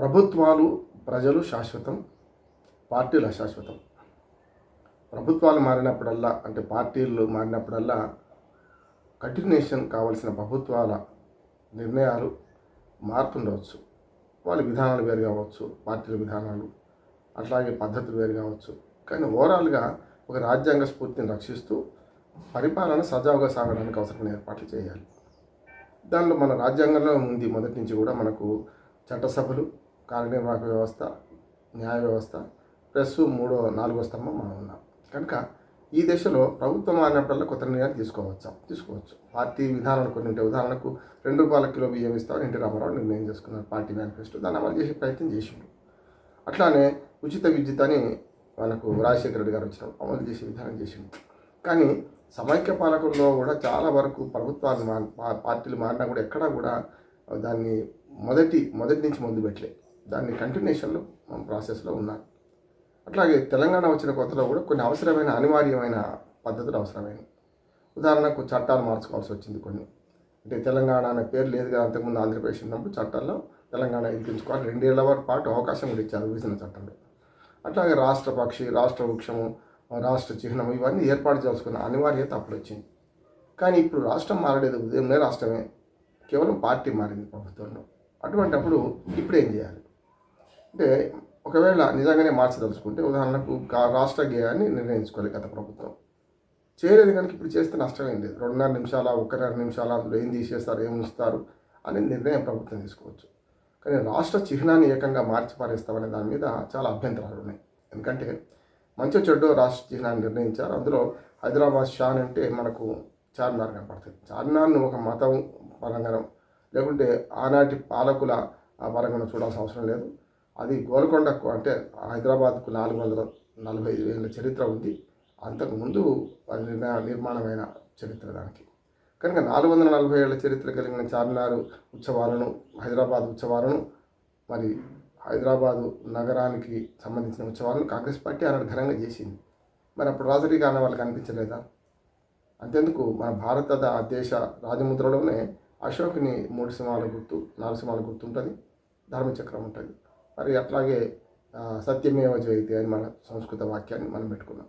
ప్రభుత్వాలు ప్రజలు శాశ్వతం పార్టీలు అశాశ్వతం. ప్రభుత్వాలు మారినప్పుడల్లా అంటే పార్టీలు మారినప్పుడల్లా కంటిన్యూషన్ కావాల్సిన ప్రభుత్వాల నిర్ణయాలు మారుతుండవచ్చు. వాళ్ళ విధానాలు వేరు కావచ్చు పార్టీల విధానాలు అట్లాగే పద్ధతులు వేరు కావచ్చు. కానీ ఓవరాల్గా ఒక రాజ్యాంగ స్ఫూర్తిని రక్షిస్తూ పరిపాలన సజావుగా సాగడానికి అవసరమైన ఏర్పాట్లు చేయాలి. దానిలో మన రాజ్యాంగంలో ఉంది. మొదటి నుంచి కూడా మనకు చట్టసభలు కార్యనిర్వాహక వ్యవస్థ న్యాయ వ్యవస్థ ప్లస్ మూడో నాలుగో స్తంభం మనం ఉన్నాం. కనుక ఈ దశలో ప్రభుత్వం మారినప్పుడల్లా కొత్త నిర్ణయాలు తీసుకోవచ్చా? తీసుకోవచ్చు. పార్టీ విధానాలు కొన్ని ఉంటాయి ఉదాహరణకు రెండు రూపాయల కిలో బియ్యం ఇస్తామని ఎన్టీ రామారావు నిర్ణయం చేసుకున్నారు. పార్టీ మేనిఫెస్టో దాన్ని అమలు చేసే ప్రయత్నం చేసిండు. అట్లానే ఉచిత విద్యుత్ అని మనకు రాజశేఖర రెడ్డి గారు వచ్చిన అమలు చేసే విధానం చేసిండు. కానీ సమైక్య పాలకుల్లో కూడా చాలా వరకు ప్రభుత్వాలు మా పార్టీలు మారినా కూడా ఎక్కడా కూడా దాన్ని మొదటి మొదటి నుంచి మొదలు పెట్టలే. దాన్ని కంటిన్యూషన్లో మనం ప్రాసెస్లో ఉన్నారు అట్లాగే తెలంగాణ వచ్చిన కొత్తలో కూడా కొన్ని అవసరమైన అనివార్యమైన పద్ధతులు అవసరమైనవి. ఉదాహరణకు చట్టాలు మార్చుకోవాల్సి వచ్చింది కొన్ని. అంటే తెలంగాణ అనే పేరు లేదు కదా అంతకుముందు ఆంధ్రప్రదేశ్ ఉన్నప్పుడు చట్టాల్లో తెలంగాణ ఎదిగించుకోవాలి రెండేళ్ళ వరకు పాటు అవకాశం కూడా ఇచ్చారు విభజన చట్టంలో. అట్లాగే రాష్ట్ర పక్షి రాష్ట్ర వృక్షము రాష్ట్ర చిహ్నం ఇవన్నీ ఏర్పాటు చేసుకున్న అనివార్యత అప్పుడు వచ్చింది. కానీ ఇప్పుడు రాష్ట్రం మారలేదు. ఉదయంలో రాష్ట్రమే. కేవలం పార్టీ మారింది ప్రభుత్వంలో. అటువంటి అప్పుడు ఇప్పుడు ఏం చేయాలి? అంటే ఒకవేళ నిజంగానే మార్చదలుచుకుంటే ఉదాహరణకు కా- రాష్ట్ర గేయాన్ని నిర్ణయించుకోవాలి గత ప్రభుత్వం. చేయలేదు కనుక ఇప్పుడు చేస్తే నష్టం ఏం లేదు. రెండున్నర నిమిషాల ఒకన్నర నిమిషాల అందులో ఏం తీసేస్తారు ఏం ఉంచుతారు అని నిర్ణయం ప్రభుత్వం తీసుకోవచ్చు. కానీ రాష్ట్ర చిహ్నాన్ని ఏకంగా మార్చి పారేస్తామనే దాని మీద చాలా అభ్యంతరాలు ఉన్నాయి. ఎందుకంటే మంచి చెడ్డు రాష్ట్ర చిహ్నాన్ని నిర్ణయించారు. అందులో హైదరాబాద్ షాన్ అంటే మనకు చార్మినార్ కనపడుతుంది. చార్మినార్ను ఒక మతం పరంగా లేకుంటే ఆనాటి పాలకుల ఆ పరంగా చూడాల్సిన అవసరం లేదు. అది గోల్కొండకు అంటే హైదరాబాద్కు నాలుగు వందల నలభై ఐదు వేల చరిత్ర ఉంది. అంతకుముందు అది నిర్ణయ నిర్మాణమైన చరిత్ర దానికి. కనుక నాలుగు వందల నలభై ఏళ్ళ చరిత్ర కలిగిన చార్మినార్ ఉత్సవాలను హైదరాబాద్ ఉత్సవాలను మరి హైదరాబాదు నగరానికి సంబంధించిన ఉత్సవాలను కాంగ్రెస్ పార్టీ ఆనాడు ఘనంగా చేసింది. మరి అప్పుడు రాజకీయ వాళ్ళకి అనిపించలేదా అంతెందుకు మన భారత దేశ రాజముద్రలోనే అశోకుని మూడు సింహాల గుర్తు నాలుగు సింహాల గుర్తు ఉంటుంది ధర్మచక్రం ఉంటుంది. మరి అట్లాగే సత్యమేవ జయతే అని మన సంస్కృత వాక్యాన్ని మనం పెట్టుకున్నాం.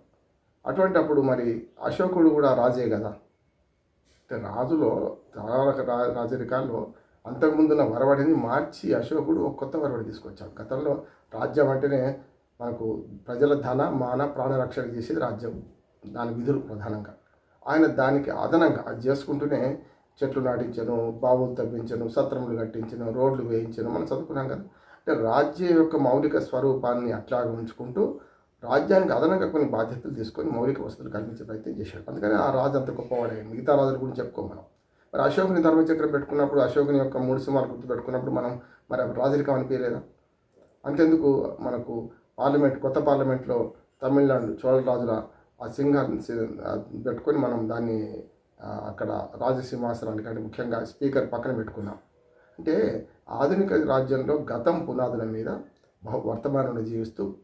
అటువంటి అప్పుడు మరి అశోకుడు కూడా రాజే కదా? అంటే రాజులో చాలా రాజరికాల్లో అంతకుముందున్న వరవడిని మార్చి అశోకుడు ఒక కొత్త వరవడి తీసుకొచ్చాడు. గతంలో రాజ్యం అంటేనే మనకు ప్రజల ధన మాన ప్రాణ రక్షణ చేసేది రాజ్యం. దాని విధులు ప్రధానంగా. ఆయన దానికి అదనంగా అది చేసుకుంటూనే చెట్లు నాటించను బావులు తవ్వించను సత్రములు కట్టించను రోడ్లు వేయించను మనం చదువుకున్నాం కదా? అంటే రాజ్యం యొక్క మౌలిక స్వరూపాన్ని అట్లాగే ఉంచుకుంటూ రాజ్యానికి అదనంగా కొన్ని బాధ్యతలు తీసుకొని మౌలిక వసతులు కల్పించే ప్రయత్నం చేశాడు అందుకని ఆ రాజు అంత గొప్పవాడే మిగతా రాజుల గురించి చెప్పుకోం మనం. మరి అశోకుని ధర్మచక్రం పెట్టుకున్నప్పుడు అశోకుని యొక్క మూడు సింహాలు గుర్తు పెట్టుకున్నప్పుడు మనం మరి రాజరికం అనిపించలేదా అంతెందుకు మనకు పార్లమెంట్ కొత్త పార్లమెంట్లో తమిళనాడు చోళ రాజుల ఆ సింహాన్ని పెట్టుకొని మనం దాన్ని అక్కడ రాజసింహాసనానికి అంటే ముఖ్యంగా స్పీకర్ పక్కన పెట్టుకున్నాం. అంటే ఆధునిక రాజ్యంలో గతం పునాదుల మీద వర్తమానంలో జీవిస్తూ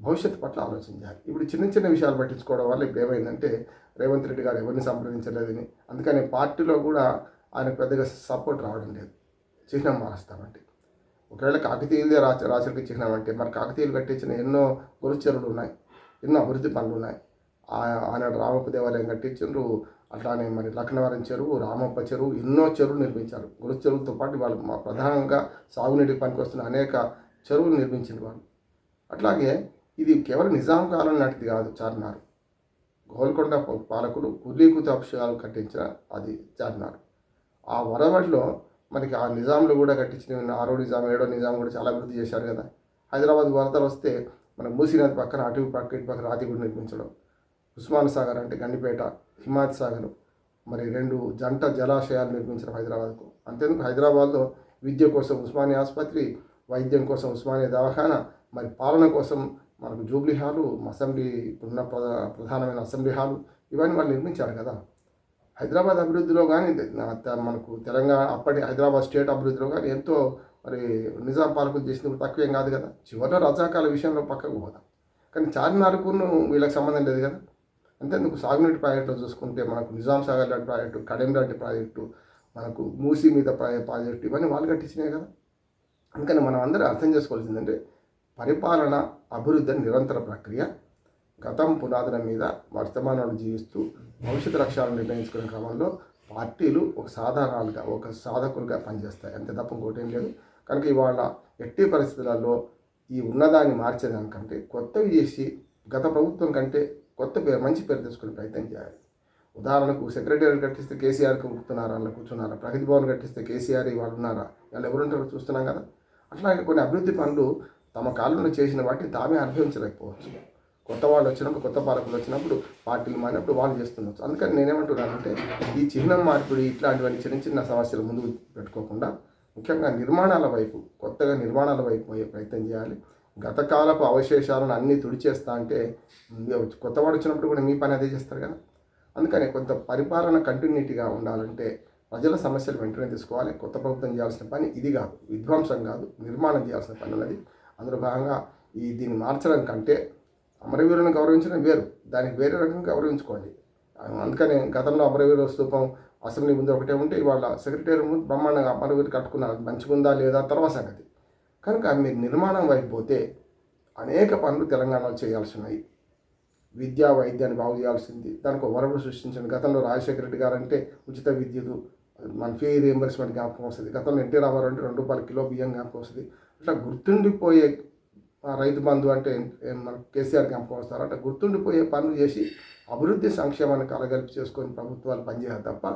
భవిష్యత్తు పట్ల ఆలోచించాలి ఇప్పుడు చిన్న చిన్న విషయాలు పట్టించుకోవడం వల్ల ఇప్పుడు ఏమైందంటే రేవంత్ రెడ్డి గారు ఎవరిని సంప్రదించలేదని అందుకని పార్టీలో కూడా ఆయన పెద్దగా సపోర్ట్ రావడం లేదు. చిహ్నం మారుస్తామంటే. ఒకవేళ కాకతీయులదే రాచ రాచరికి చిహ్నం అంటే మరి కాకతీయులు కట్టించిన ఎన్నో గురుచరులు ఉన్నాయి ఎన్నో అభివృద్ధి పనులు ఉన్నాయి. ఆ- ఆనాడు రామప్ప దేవాలయం కట్టించు అట్లానే మరి లక్నవరం చెరువు రామప్ప చెరువు ఎన్నో చెరువులు నిర్మించారు. గురు చెరువుతో పాటు వాళ్ళు మా ప్రధానంగా సాగునీటికి పనికొస్తున్న అనేక చెరువులు నిర్మించిన వాళ్ళు. అట్లాగే ఇది కేవలం నిజాం కాలం నాటిది కాదు చార్మినార్. గోల్కొండ పాలకుడు కులీకుత అభిషేకాలు కట్టించిన అది చార్మినార్. ఆ వరవడిలో మనకి ఆ నిజాంలు కూడా కట్టించిన ఆరో నిజాం ఏడో నిజాం కూడా చాలా అభివృద్ధి చేశారు కదా. హైదరాబాద్ వరదలు వస్తే మన మూసీ నది పక్కన అటు పక్క ఇటు పక్కన రాతి గుడి నిర్మించడం. ఉస్మాన్ సాగర్ అంటే గండిపేట హిమాయత్ సాగర్ మరి రెండు జంట జలాశయాలు నిర్మించిన హైదరాబాద్కు. అంతేందుకు హైదరాబాద్లో విద్య కోసం ఉస్మానియా ఆసుపత్రి వైద్యం కోసం ఉస్మానియా దవాఖానా మరి పాలన కోసం మనకు జూబ్లీ హాలు అసెంబ్లీ ఇప్పుడున్న ప్రధా ప్రధానమైన అసెంబ్లీ హాలు ఇవన్నీ వాళ్ళు నిర్మించారు కదా. హైదరాబాద్ అభివృద్ధిలో కానీ మనకు తెలంగాణ అప్పటి హైదరాబాద్ స్టేట్ అభివృద్ధిలో కానీ ఎంతో మరి నిజాం పాలకులు చేసింది తక్కువేం కాదు కదా. చివరిలో రజాకాల విషయంలో పక్కకు పోదాం. కానీ చార్మినార్కును వీళ్ళకి సంబంధం లేదు కదా. అంతేందుకు సాగునీటి ప్రాజెక్టులో చూసుకుంటే మనకు నిజాం సాగర్ లాంటి ప్రాజెక్టు కడెం లాంటి ప్రాజెక్టు మనకు మూసీ మీద ప్రాజెక్టు ఇవన్నీ వాళ్ళు కట్టించినాయి కదా. అందుకని మనం అందరూ అర్థం చేసుకోవాల్సిందంటే పరిపాలన అభివృద్ధి నిరంతర ప్రక్రియ. గతం పునాదుల మీద వర్తమానాలు జీవిస్తూ భవిష్యత్తు లక్ష్యాలను నిర్ణయించుకునే క్రమంలో పార్టీలు ఒక సాధారణాలుగా ఒక సాధకులుగా పనిచేస్తాయి. అంతే తప్ప ఇంకోటేం లేదు. కనుక ఇవాళ ఎట్టి పరిస్థితులలో ఈ ఉన్నదాన్ని మార్చేదానికంటే కొత్తవి చేసి గత ప్రభుత్వం కంటే కొత్త పేరు మంచి పేరు తెచ్చుకునే ప్రయత్నం చేయాలి. ఉదాహరణకు సెక్రటరీ కట్టిస్తే కేసీఆర్కి కూర్చున్నారా అలా కూర్చున్నారా? ప్రగతి భవన్ కట్టిస్తే కేసీఆర్ వాళ్ళు ఉన్నారా? వాళ్ళు ఎవరుంటారో చూస్తున్నాం కదా. అట్లాగే కొన్ని అభివృద్ధి పనులు తమ కాలంలో చేసిన వాటిని తామే అనుభవించలేకపోవచ్చు. కొత్త వాళ్ళు వచ్చినప్పుడు కొత్త పాలకులు వచ్చినప్పుడు పార్టీలు మారినప్పుడు వాళ్ళు చేస్తుండొచ్చు. అందుకని నేనేమంటున్నానంటే ఈ చిహ్నం మార్పిడి ఇట్లాంటివన్నీ చిన్న చిన్న సమస్యలు ముందు పెట్టుకోకుండా ముఖ్యంగా నిర్మాణాల వైపు కొత్తగా నిర్మాణాల వైపు పోయే ప్రయత్నం చేయాలి. గతకాలపు అవశేషాలను అన్నీ తుడిచేస్తా అంటే కొత్తవాడు వచ్చినప్పుడు కూడా మీ పని అదే చేస్తారు కదా? అందుకని కొంత పరిపాలన కంటిన్యూటీగా ఉండాలంటే ప్రజల సమస్యలు వెంటనే తీసుకోవాలి. కొత్త ప్రభుత్వం చేయాల్సిన పని ఇది కాదు. విధ్వంసం కాదు. నిర్మాణం చేయాల్సిన పని ఉన్నది. అందులో భాగంగా ఈ దీన్ని మార్చడం కంటే అమరవీరులను గౌరవించడం వేరు. దానికి వేరే రకంగా గౌరవించుకోండి. అందుకని గతంలో అమరవీరుల స్తూపం అసెంబ్లీ ముందు ఒకటే ఉంటే ఇవాళ సెక్రటరీ ముందు బ్రహ్మాండంగా అమరవీరు కట్టుకున్నారు. మంచిగుందా లేదా తర్వాత సంగతి. కనుక మీరు నిర్మాణం వైపు పోతే అనేక పనులు తెలంగాణలో చేయాల్సి ఉన్నాయి విద్యా వైద్యాన్ని బాగు చేయాల్సింది. దానికి ఒక సృష్టించండి. గతంలో రాజశేఖర రెడ్డి గారు అంటే ఉచిత విద్యుత్ మన ఫీ రియంబర్స్మెంట్ జ్ఞాపకం వస్తుంది. గతంలో ఎన్టీ రామారావు అంటే రెండు రూపాయల కిలో బియ్యం జ్ఞాపకం వస్తుంది. అట్లా గుర్తుండిపోయే రైతు బంధు అంటే మన కేసీఆర్ జ్ఞాపకం వస్తారు? అట్లా గుర్తుండిపోయే పనులు చేసి అభివృద్ధి సంక్షేమాన్ని కలగలిపి చేసుకొని ప్రభుత్వాలు పనిచేయాలి తప్ప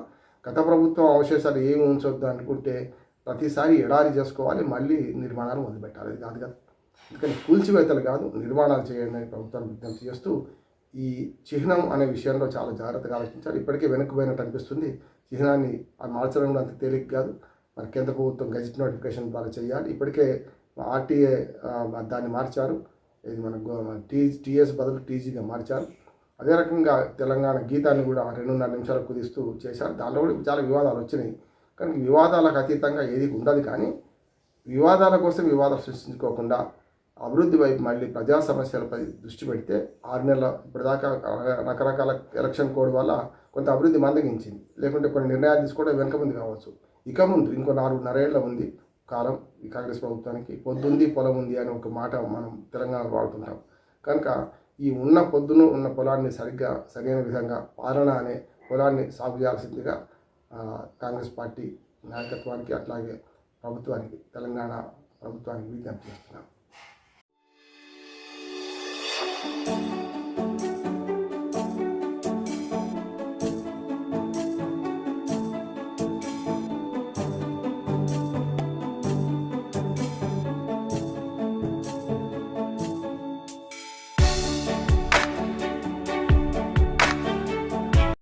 గత ప్రభుత్వం అవశేషాలు ఏమి ఉంచొద్దు అనుకుంటే ప్రతిసారి ఎడారి చేసుకోవాలి మళ్ళీ నిర్మాణాలు మొదలుపెట్టాలి. అది కాదు కదా. అందుకని కూల్చివేతలు కాదు నిర్మాణాలు చేయండి అని ప్రభుత్వాన్ని విజ్ఞప్తి చేస్తూ ఈ చిహ్నం అనే విషయంలో చాలా జాగ్రత్తగా ఆలోచించాలి. ఇప్పటికే వెనక్కుపోయినట్టు అనిపిస్తుంది. చిహ్నాన్ని అది మార్చడం కూడా అంత తేలిక కాదు. మరి కేంద్ర ప్రభుత్వం గజిట్ నోటిఫికేషన్ ద్వారా చేయాలి. ఇప్పటికే ఆర్టీఏ దాన్ని మార్చారు. ఇది మన గో- మన టీ టీఎస్ బదులు టీజీగా మార్చారు. అదే రకంగా తెలంగాణ గీతాన్ని కూడా రెండున్నర నిమిషాలు కుదిస్తూ చేశారు. దానిలో కూడా చాలా వివాదాలు వచ్చినాయి. కానీ వివాదాలకు అతీతంగా ఏది ఉండదు కానీ వివాదాల కోసం వివాదాలు సృష్టించుకోకుండా అభివృద్ధి వైపు మళ్ళీ ప్రజా సమస్యలపై దృష్టి పెడితే ఆరు నెలల ఇప్పటిదాకా రకరకాల ఎలక్షన్ కోడ్ వల్ల కొంత అభివృద్ధి మందగించింది. లేకుంటే కొన్ని నిర్ణయాలు తీసుకోవడం వెనక ముందు కావచ్చు. ఇక ముందు ఇంకో నాలుగున్నరేళ్ళ ఉంది కాలం ఈ కాంగ్రెస్ ప్రభుత్వానికి పొద్దుంది పొలం ఉంది అని ఒక మాట మనం తెలంగాణలో వాడుతుంటాం. కనుక ఈ ఉన్న పొద్దును ఉన్న పొలాన్ని సరిగ్గా సరైన విధంగా పాలన అనే పొలాన్ని సాగు చేయాల్సిందిగా కాంగ్రెస్ పార్టీ నాయకత్వానికి అట్లాగే ప్రభుత్వానికి తెలంగాణ ప్రభుత్వానికి విజ్ఞప్తి చేస్తున్నాను